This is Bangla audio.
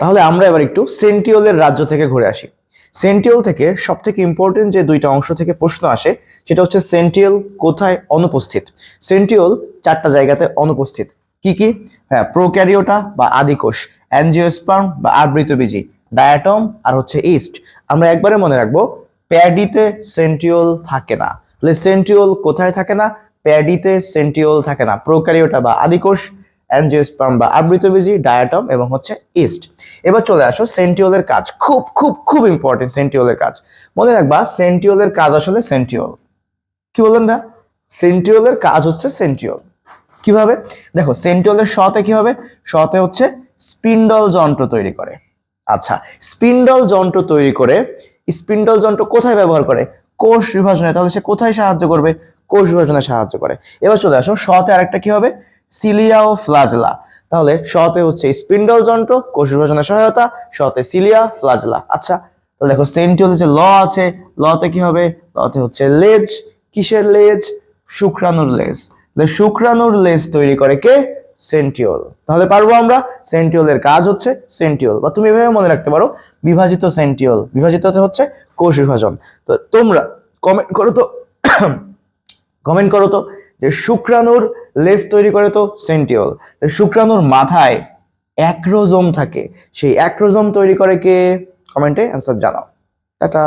তাহলে আমরা এবার একটু সেন্টিওলের রাজ্য থেকে ঘুরে আসি। সেন্টিওল থেকে সব থেকে ইম্পর্টেন্ট যে দুইটা অংশ থেকে প্রশ্ন আসে, সেটা হচ্ছে সেন্টিওল কোথায় অনুপস্থিত? সেন্টিওল চারটা জায়গাতে অনুপস্থিত। কি কি? হ্যাঁ প্রোক্যারিওটা বা আদিকোষ অ্যানজিওস্পার্ম বা আবৃতবীজী, ডায়াটম আর হচ্ছে ইস্ট। আমরা একবারে মনে রাখব, প্যাডিতে সেন্টিওল থাকে না। তাহলে সেন্টিওল কোথায় থাকে না? প্যাডিতে সেন্টিওল থাকে না। প্রোক্যারিওটা বা আদিকোষ অ্যানজিওস্পার্ম বা আবৃতবীজী ডায়াটম এবং হচ্ছে ইস্ট এবার চলে আসো সেন্টিওলের কাজ। খুব খুব খুব ইম্পর্টেন্ট সেন্টিওলের কাজ। মনে রাখবা সেন্টিওলের কাজ আসলে সেন্টিওল কি বললেন না সেন্টিওলের কাজ হচ্ছে সেন্টিওল কীভাবে? দেখো সেন্টিওলের শতে কি হবে শতে হচ্ছে স্পিন্ডল যন্ত্র তৈরি করে। আচ্ছা স্পিন্ডল যন্ত্র তৈরি করে স্পিন্ডল যন্ত্র কোথায় ব্যবহার করে? কোষ বিভাজনে। তাহলে সে কোথায় সাহায্য করবে? কোষ বিভাজনে সাহায্য করে। এবার চলে আসো, শতে আরেকটা কি হবে সিলিয়া ও ফ্লাজলা তাহলে শতে হচ্ছে স্পিন্ডল যন্ত্র কোষ বিভাজনে সহায়তা শতে সিলিয়া ফ্লাজলা আচ্ছা তাহলে দেখো সেন্টিওলে হচ্ছে ল আছে, লতে কি হবে? লতে হচ্ছে লেজ। কিসের লেজ? শুক্রাণুর লেজ। তাহলে শুক্রাণুর লেজ তৈরি করে কে? সেন্টিওল তাহলে পারব আমরা সেন্টিওলের কাজ হচ্ছে সেন্টিওল বা তুমি এভাবে মনে রাখতে পারো, বিভাজিত সেন্টিওল বিভাজিত হচ্ছে কোষ বিভাজন। তো তোমরা কমেন্ট করো তো কমেন্ট করো তো যে শুক্রাণুর লেজ তৈরি করে তো সেন্টিওল শুক্রাণুর মাথায় অ্যাক্রোজোম থাকে। সেই অ্যাক্রোজোম তৈরি করে কে? কমেন্টে অ্যান্সার জানাও। টাটা।